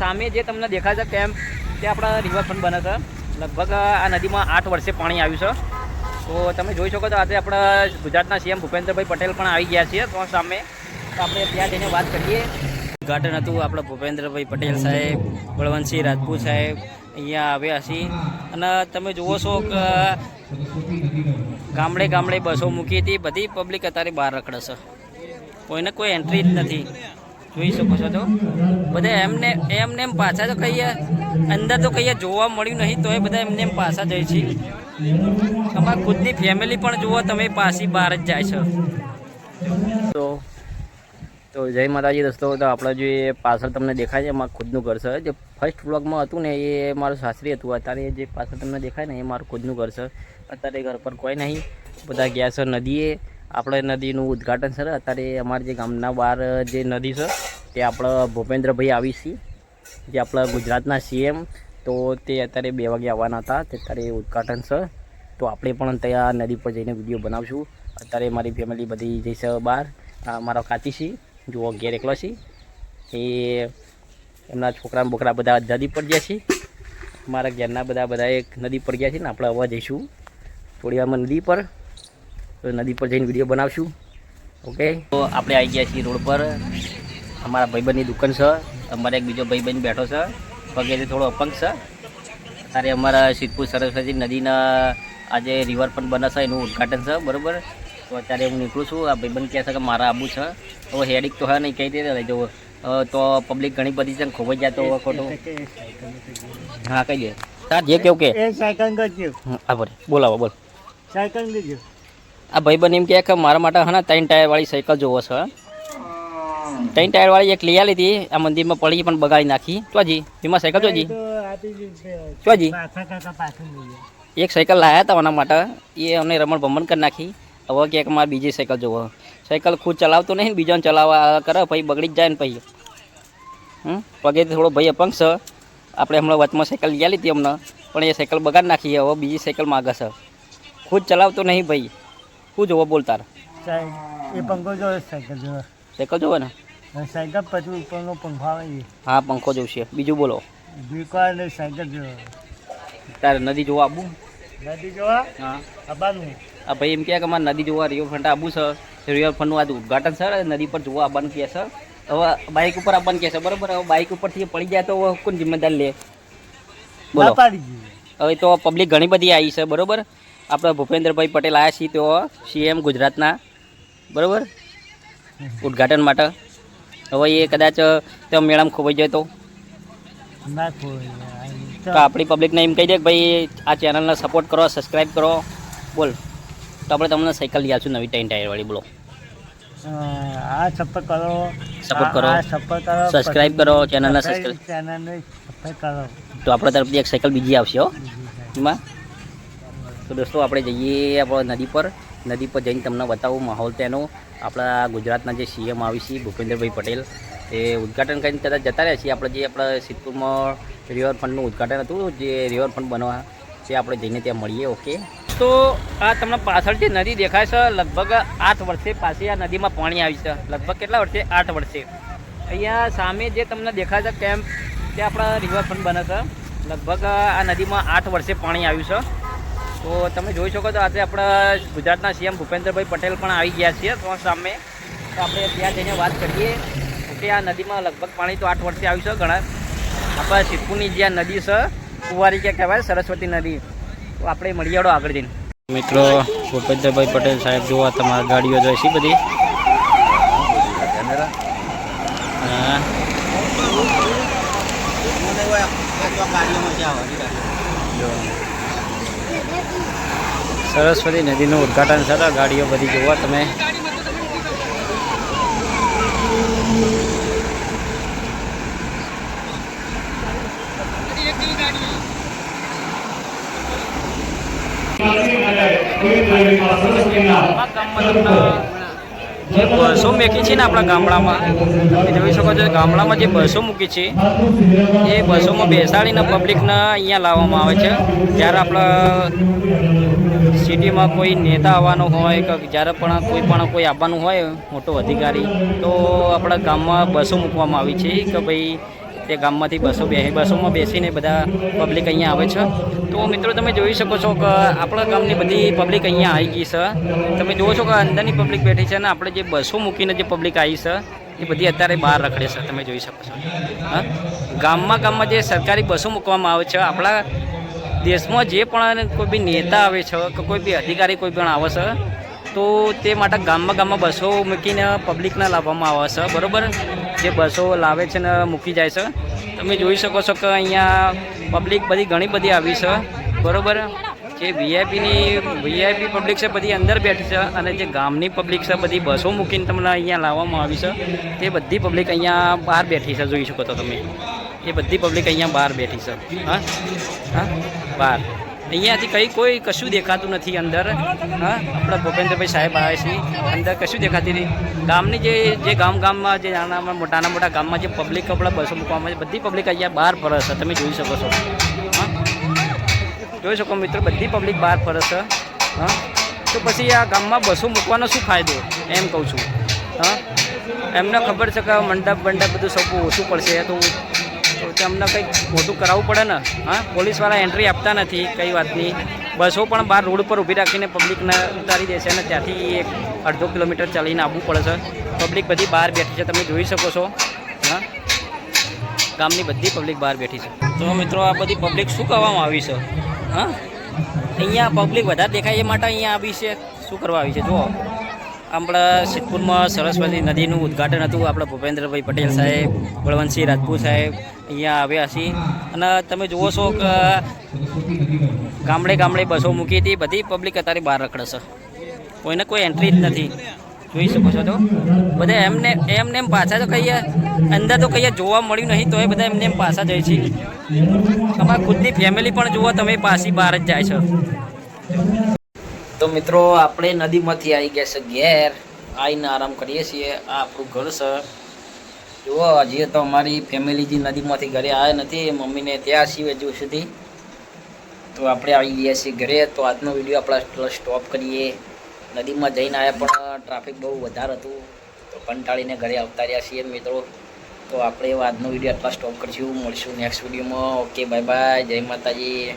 સામે જે તમને દેખાય છે કેમ્પ તે આપણા રિવરફ્રન્ટ બને છે. લગભગ આ નદીમાં આઠ વર્ષે પાણી આવ્યું છે. તો તમે જોઈ શકો તો આજે આપણા ગુજરાતના સીએમ ભૂપેન્દ્રભાઈ પટેલ પણ આવી ગયા છે તો સામે. તો આપણે ત્યાં જઈને વાત કરીએ. ઉદઘાટન હતું આપણા ભૂપેન્દ્રભાઈ પટેલ સાહેબ, બળવંતસિંહ રાજપૂત સાહેબ, અહીંયા આવ્યા છીએ. અને તમે જુઓ છો કે ગામડે ગામડે બસો મૂકી હતી, બધી પબ્લિક અત્યારે બહાર રખડે છે. કોઈને કોઈ એન્ટ્રી જ નથી. જોઈ શકો છો તો. બધા એમને એમને એમ પાછા તો કહીએ, અંદર તો કહીએ જોવા મળ્યું નહીં તો એ બધા એમને એમ પાછા જાય છે. તમારા ખુદની ફેમિલી પણ જુઓ, તમે પાછી બહાર જ જાય છે. તો તો જય માતાજી દોસ્તો, તો આપણે જે પાછળ તમને દેખાય છે એમાં ખુદનું ઘર છે. જે ફર્સ્ટ વ્લોગમાં હતું ને, એ મારું સાસરી હતું. અત્યારે જે પાછળ તમને દેખાય ને, એ મારું ખુદનું ઘર છે. અત્યારે ઘર પર કોઈ નહીં. બધા ગયા છે નદીએ. આપણે નદીનું ઉદ્ઘાટન છે અત્યારે અમારા જે ગામના બહાર જે નદી છે, તે આપણે ભૂપેન્દ્રભાઈ આવી છીએ જે આપણા ગુજરાતના સીએમ, તો તે અત્યારે બે વાગે આવવાના હતા, તે અત્યારે ઉદ્ઘાટન છે. તો આપણે પણ ત્યાં નદી પર જઈને વીડિયો બનાવશું. અત્યારે મારી ફેમિલી બધી જઈશ બહાર મારો કાચી છે, જુઓ ઘેર એકલો છે. એ એમના છોકરા બોકરા બધા નદી પર ગયા છે. મારા ઘેરના બધા બધા એક નદી પર ગયા છે ને, આપણે હવે જઈશું. થોડી વારમાં નદી પર. તો નદી પર જઈને વીડિયો બનાવશું. ઓકે? તો આપણે આવી ગયા છીએ રોડ પર. અમારા ભાઈબંધની દુકાન છે. અમારે એક બીજો ભાઈબંધ બેઠો છે. પગેથી થોડો અપંગ છે. ત્યારે અમારા સિદ્ધપુર સરસ્વતી નદીના આજે રિવરફ્રન્ટ બને છે એનું ઉદ્ઘાટન છે બરાબર? તો અત્યારે હું નીકળું છું. આ ભાઈબંધ કહે છે કે મારા આબુ છે. હવે હેડિક તો હા નહીં કઈ રીતે લઈ જવું તો પબ્લિક ઘણી બધી છે ને ખોવાઈ જ તો હવે ખોટું હા કહી દે. તાર જે કેવું કે સાયકલ કરજો. હમ, બોલાવો બોલ. સાયકલ કરજો આ ભાઈ બન એમ કહે કે મારા માટે હા ત્રણ ટાયરવાળી સાયકલ જોવો છે. ત્રણ ટાયરવાળી એક લઈ લીધી હતી આ મંદિરમાં પડી પણ બગાડી નાખી. ચોજી એમાં સાયકલ ચોજી ચોજી. એક સાયકલ લાયા હતા એના માટે. એ અમને રમણ ભમણ કરી નાખી. હવે કે કે મારે બીજી સાયકલ જોવો. સાયકલ ખુદ ચલાવતો નહીં બીજાને ચલાવવા કરે પછી બગડી જ જાય ને પછી. હમ? પગેથી થોડો ભાઈ અપંગ છે. આપણે હમણાં વચમાં સાયકલ લઈ લીધી હતી હમણાં પણ એ સાયકલ બગાડી નાખી હવે બીજી સાયકલ માગે છે. ખુદ ચલાવતો નહીં ભાઈ. શું જોવો બોલ તાર એ પંખો જોવે સાયકલ જોવે. સાયકલ જોવો ને? સાયકલ પછી ઉપરનો પંખો આવે હા પંખો જોશે. બીજું બોલો. ભીકવા ને સાયકલ જોવે. તારે નદી જોવા આવું નદી જોવા? હા. આબાનું આ ભાઈ એમ કહે કે મારે નદી જોવા રિવરફ્રન્ટ આવું છે. રિવરફ્રન્ટનું આજે ઉદઘાટન સર નદી પર જોવા આવવાનું કહે છે. હવે બાઇક ઉપર આવવાનું કહે છે બરાબર? હવે બાઇક ઉપરથી પડી જાય તો કોણ જિમ્મેદાર લે? બોલો. હવે તો પબ્લિક ઘણી બધી આવી છે બરાબર? આપણે ભૂપેન્દ્રભાઈ પટેલ આવ્યા છીએ તો સીએમ ગુજરાતના. બરાબર? ઉદ્ઘાટન માટે. હવે એ કદાચ તે મેળામાં ખોવાઈ જાય તો? તો આપણી પબ્લિકને એમ કહી દે કે ભાઈ આ ચેનલને સપોર્ટ કરો સબસ્ક્રાઈબ કરો. બોલ. તો આપણે તમને સાયકલ લઈ આવશું નવી ટાઈન ટાયરવાળી બોલો. આ સપોર્ટ કરો. સપોર્ટ કરો. સપોર્ટ કરો Subscribe કરો, ચેનલને ને ચેનલને સબસ્ક્રાઇબ કરો. તો આપણા તરફથી એક સાયકલ બીજી આવશે હો. એમાં તો દોસ્તો, આપણે જઈએ આપણે નદી પર. નદી પર જઈને તમને બતાવું માહોલ તેનો. આપણા ગુજરાતના જે સીએમ આવી છે, ભૂપેન્દ્રભાઈ પટેલ, એ ઉદ્ઘાટન કરીને કદાચ જતા રહ્યા છીએ. આપણે જે આપણા સિદ્ધપુરમાં રિવરફ્રન્ટનું ઉદ્ઘાટન હતું, જે રિવરફ્રન્ટ બનવા, તે આપણે જઈને ત્યાં મળીએ ઓકે તો આ તમને પાછળ જે નદી દેખાય છે, લગભગ આઠ વર્ષે પાછી આ નદીમાં પાણી આવી છે. લગભગ કેટલા વર્ષે? આઠ વર્ષે. અહીંયા સામે જે તમને દેખાય છે કેમ્પ તે આપણા રિવરફ્રન્ટ બને છે. લગભગ આ નદીમાં આઠ વર્ષે પાણી આવ્યું છે. તો તમે જોઈ શકો તો આજે આપણા ગુજરાતના સીએમ ભૂપેન્દ્રભાઈ પટેલ પણ આવી ગયા છે તો સામે. તો આપણે ત્યાં જઈને વાત કરીએ કે આ નદીમાં લગભગ પાણી તો આઠ વર્ષે આવ્યું છે ઘણા આપણા સિદ્ધપુરની જે નદી છે કુંવારી કે કહેવાય સરસ્વતી નદી. તો આપણે મળીયાડો આગળ જઈને. મિત્રો ભૂપેન્દ્રભાઈ પટેલ સાહેબ જોવા તમારા ગાડીઓ જોઈ છે બધી? હા. સરસ્વતી નદીનું ઉદ્ઘાટન થતા ગાડીઓ બધી જોવા તમે. જે બસો મૂકી છે ને આપણા ગામડામાં. જોઈ શકો છો, ગામડામાં જે બસો મૂકી છે, એ બસોમાં બેસાડીને પબ્લિકને અહીંયા લાવવામાં આવે છે. જ્યારે આપણા સિટીમાં કોઈ નેતા આવવાનો હોય કે જ્યારે પણ કોઈ પણ કોઈ આવવાનું હોય, મોટો અધિકારી, તો આપણા ગામમાં બસો મૂકવામાં આવી છે કે ભાઈ તે ગામમાંથી બસો બે બસોમાં બેસીને બધા પબ્લિક અહીંયા આવે છે. તો મિત્રો, તમે જોઈ શકો છો કે આપણા ગામની બધી પબ્લિક અહીંયા આવી ગઈ છે. તમે જુઓ છો કે અંદરની પબ્લિક બેઠી છે અને આપણે જે બસો મૂકીને જે પબ્લિક આવી છે, એ બધી અત્યારે બહાર રખડે છે. તમે જોઈ શકો છો. હા? ગામમાં ગામમાં જે સરકારી બસો મૂકવામાં આવે છે, આપણા દેશમાં જે પણ કોઈ બી નેતા આવે છે કે કોઈ બી અધિકારી કોઈ પણ આવે છે, તો તે માટે ગામમાં ગામમાં બસો મૂકીને પબ્લિકને લાવવામાં આવે છે. બરાબર? જે બસો લાવે છે ને મૂકી જાય છે. તમે જોઈ શકો છો કે અહીંયા પબ્લિક બધી ઘણી બધી આવી છે. બરાબર? જે વીઆઈપીની વીઆઈપી પબ્લિક છે બધી અંદર બેઠી છે અને જે ગામની પબ્લિક છે બધી બસો મૂકીને તમને અહીંયા લાવવામાં આવી છે. તે બધી પબ્લિક અહીંયા બહાર બેઠી છે, જોઈ શકો છો તમે. એ બધી પબ્લિક અહીંયા બહાર બેઠી છે. હા? હા? બહાર. અહીંયાથી કંઈ કોઈ કશું દેખાતું નથી અંદર. હા, આપણા ભૂપેન્દ્રભાઈ સાહેબ આવે છે. અંદર કશું દેખાતી નહીં ગામની જે જે ગામ ગામમાં, જે નાના મોટાના મોટા ગામમાં જે પબ્લિક આપણા બસો મૂકવામાં છે, બધી પબ્લિક અહીંયા બહાર ફરે છે. તમે જોઈ શકો છો. હા. જોઈ શકો મિત્રો, બધી પબ્લિક બહાર ફરે છે. હા. તો પછી આ ગામમાં બસો મૂકવાનો શું ફાયદો? એમ કહું છું. હા. એમને ખબર છે કે મંડપ મંડપ બધું સૌ ઓછું પડશે. તો તો તેમને કંઈક મોટું કરાવવું પડે ને, હા? પોલીસવાળા એન્ટ્રી આપતા નથી, કઈ વાતની. બસો પણ બહાર રોડ પર ઊભી રાખીને પબ્લિકને ઉતારી દેશે અને ત્યાંથી એક અડધો કિલોમીટર ચાલીને આવવું પડે છે. પબ્લિક બધી બહાર બેઠી છે, તમે જોઈ શકો છો. હા? ગામની બધી પબ્લિક બહાર બેઠી છે. તો મિત્રો, આ બધી પબ્લિક શું કરવામાં આવી છે? હા? અહીંયા પબ્લિક વધારે દેખાય એ માટે અહીંયા આવી છે. શું કરવા આવી છે? જુઓ. આપણા સિદ્ધપુરમાં સરસ્વતી નદીનું ઉદ્ઘાટન હતું. આપણા ભૂપેન્દ્રભાઈ પટેલ સાહેબ, બળવંતસિંહ રાજપૂત સાહેબ અહીંયા આવ્યા છે અને તમે જુઓ છો કે ગામડે ગામડે બસો મૂકી હતી. બધી પબ્લિક અત્યારે બહાર રખડે છે કોઈને કોઈ એન્ટ્રી જ નથી. જોઈ શકો છો તો. બધા એમને એમને એમ પાછા તો કહીએ, અંદર તો કહીએ જોવા મળ્યું નહીં તો એ બધા એમને એમ પાછા જાય છે. અમારા ખુદની ફેમિલી પણ જુઓ, તમે પાછી બહાર જ જાય છે. તો મિત્રો, આપણે નદીમાંથી આવી ગયા છે ઘેર. આવીને આરામ કરીએ છીએ. આ આપણું ઘર છે. જુઓ, હજી તો અમારી ફેમિલી જે નદીમાંથી ઘરે આવ્યા નથી મમ્મીને ત્યાં છીએ હજુ સુધી. તો આપણે આવી ગયા છીએ ઘરે. તો આજનો વીડિયો આપણે સ્ટોપ કરીએ. નદીમાં જઈને આવ્યા પણ ટ્રાફિક બહુ વધારે હતું. તો કંટાળીને ઘરે આવતા રહ્યા છીએ મિત્રો. તો આપણે આજનો વીડિયો આટલા સ્ટોપ કરીશું. મળીશું નેક્સ્ટ વિડીયોમાં. ઓકે બાય બાય જય માતાજી.